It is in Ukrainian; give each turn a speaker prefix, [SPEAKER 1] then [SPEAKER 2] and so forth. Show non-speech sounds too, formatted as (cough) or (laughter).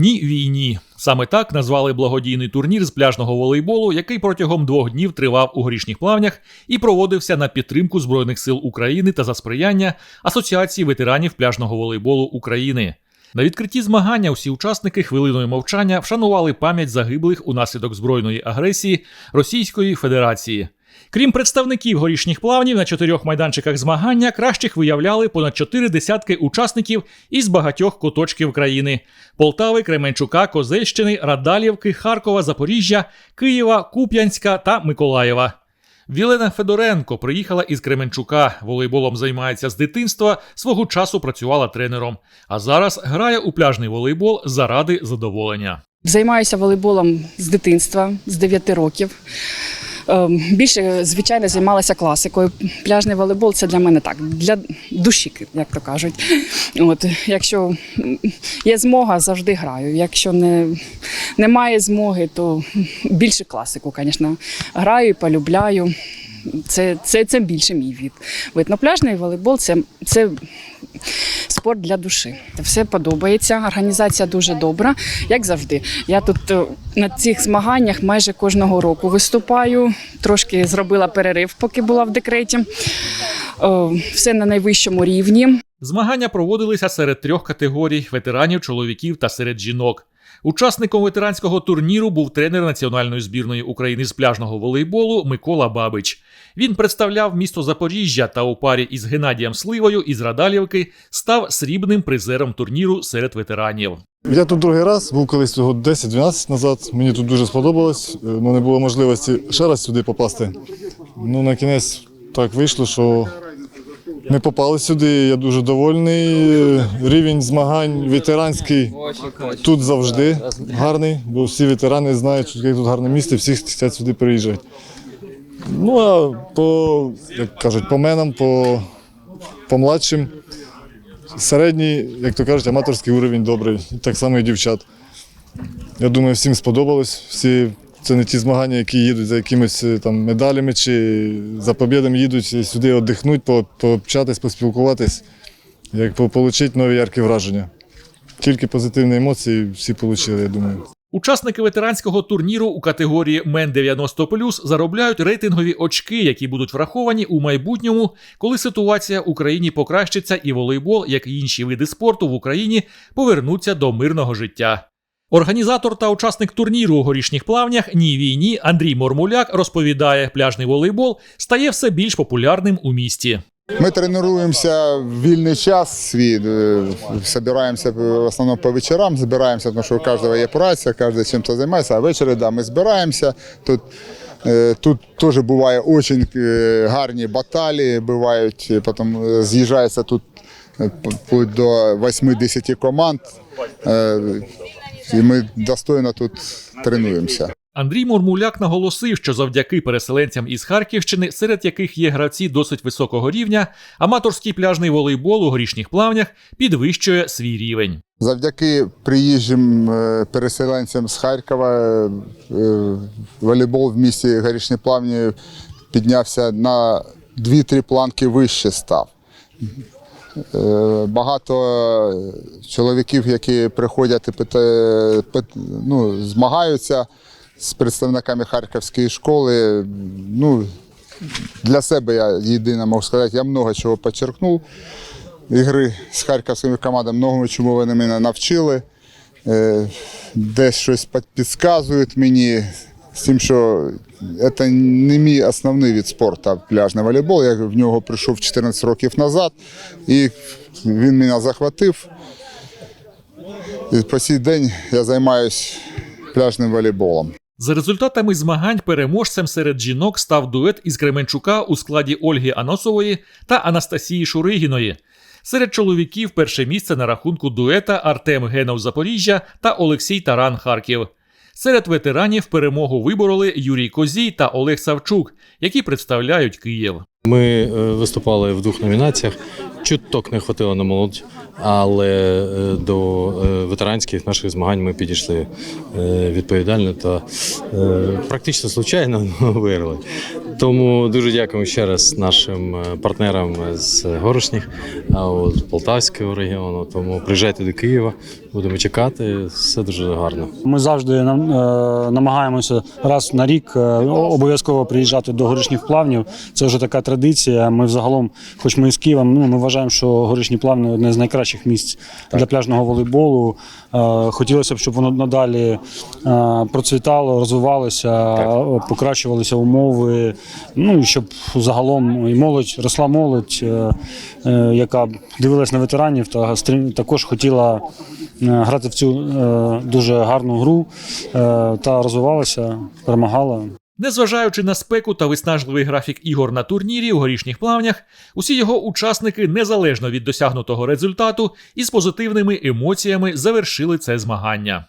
[SPEAKER 1] Ні війні. Саме так назвали благодійний турнір з пляжного волейболу, який протягом двох днів тривав у горішніх плавнях і проводився на підтримку Збройних сил України та за сприяння Асоціації ветеранів пляжного волейболу України. На відкритті змагання всі учасники хвилиною мовчання вшанували пам'ять загиблих унаслідок збройної агресії Російської Федерації. Крім представників горішніх плавнів, на чотирьох майданчиках змагання кращих виявляли понад чотири десятки учасників із багатьох куточків країни: Полтави, Кременчука, Козельщини, Радалівки, Харкова, Запоріжжя, Києва, Куп'янська та Миколаєва. Вілена Федоренко приїхала із Кременчука. Волейболом займається з дитинства, свого часу працювала тренером. А зараз грає у пляжний волейбол заради задоволення.
[SPEAKER 2] Займаюся волейболом з дитинства, з 9 років. Ем, Більше, звичайно, займалася класикою. Пляжний волейбол це для мене так, для душі, як то кажуть. От, якщо є змога, завжди граю. Якщо не, немає змоги, то більше класику, звісно. Граю і полюбляю. Це, це, це більше мій. Вид. Но пляжний волейбол це, це спорт для душі. Все подобається. Організація дуже добра, як завжди. Я тут е, на цих змаганнях майже кожного року виступаю. Трошки зробила перерив, поки була в декреті. Е, Все на найвищому рівні.
[SPEAKER 1] Змагання проводилися серед трьох категорій: ветеранів, чоловіків та серед жінок. Учасником ветеранського турніру був тренер національної збірної України з пляжного волейболу Микола Бабич. Він представляв місто Запоріжжя та у парі із Геннадієм Сливою із Радалівки став срібним призером турніру серед ветеранів.
[SPEAKER 3] Я тут другий раз, був колись цього 10-12 назад. Мені тут дуже сподобалось. Е, Ну, не було можливості ще раз сюди попасти. Ну, на кінець так вийшло, що ми попали сюди. Я дуже довольний. Рівень змагань ветеранський тут завжди гарний, бо всі ветерани знають, що тут гарне місце, всі хочуть сюди приїжджати. Ну а по, як кажуть, по менам, по, по младшим. Середній, як то кажуть, аматорський уровень добрий, так само і дівчат. Я думаю, всім сподобалось. Всі це не ті змагання, які їдуть за якимись е, там медалями чи за побєдами їдуть сюди віддихнуть, по- пообщатись, поспілкуватись, як отримати нові яркі враження. Тільки позитивні емоції всі отримали, я думаю.
[SPEAKER 1] Учасники ветеранського турніру у категорії Мен 90 заробляють рейтингові очки, які будуть враховані у майбутньому, коли ситуація в Україні покращиться і волейбол, як і інші види спорту в Україні, повернуться до мирного життя. Організатор та учасник турніру у горішніх плавнях Ні війні Андрій Мормуляк розповідає, пляжний волейбол стає все більш популярним у місті.
[SPEAKER 4] Ми тренуємося в вільний час свій, е, збираємося в основному по вечорам, збираємося, тому що у кожного є праця, кожен чим-то займається, а ввечері да, ми збираємося. Тут, е, тут теж буває дуже е, гарні баталії, бувають, е, потім е, з'їжджається тут е, до 8-10 команд, е, і ми достойно тут тренуємося.
[SPEAKER 1] Андрій Мурмуляк наголосив, що завдяки переселенцям із Харківщини, серед яких є гравці досить високого рівня, аматорський пляжний волейбол у горішніх плавнях підвищує свій рівень.
[SPEAKER 4] Завдяки приїжджим е, переселенцям з Харкова е, волейбол в місті Горішні Плавні піднявся на 2-3 планки вище став. Е, Багато чоловіків, які приходять і ну, змагаються з представниками Харківської школи. Ну, для себе я єдине можу сказати, я много чого почерпнув. Ігри з харківськими командами, многому чому вони мене навчили. Е, Десь щось підказують мені з тим, що це не мій основний від спорту пляжний волейбол. Я в нього прийшов 14 років назад, і він мене захватив. І по сей день я займаюся пляжним волейболом.
[SPEAKER 1] За результатами змагань переможцем серед жінок став дует із Кременчука у складі Ольги Аносової та Анастасії Шуригіної. Серед чоловіків перше місце на рахунку дуета Артем Генов Запоріжжя та Олексій Таран Харків. Серед ветеранів перемогу вибороли Юрій Козій та Олег Савчук, які представляють Київ.
[SPEAKER 5] Ми е, виступали в двох номінаціях. Чуток не хватило на молодь, але е, до е, ветеранських наших змагань ми підійшли е, відповідально та практично случайно (laughs) ну, виграли. Тому дуже дякуємо ще раз нашим партнерам з Горошніх, з Полтавського регіону. Тому приїжджайте до Києва, будемо чекати. Все дуже гарно.
[SPEAKER 6] Ми завжди нам- намагаємося раз на рік обов'язково приїжджати до горішніх плавнів. Це вже така традиція. Ми взагалом, хоч ми з Києва, ну ми вважаємо, що горішні плавні одне з найкращих місць для пляжного волейболу. Е, Хотілося б, щоб воно надалі е, процвітало, розвивалося, е, покращувалися умови. Ну і щоб загалом і молодь росла молодь, яка дивилась на ветеранів та також хотіла грати в цю дуже гарну гру та розвивалася, перемагала.
[SPEAKER 1] Незважаючи на спеку та виснажливий графік ігор на турнірі у горішніх плавнях, усі його учасники незалежно від досягнутого результату із позитивними емоціями завершили це змагання.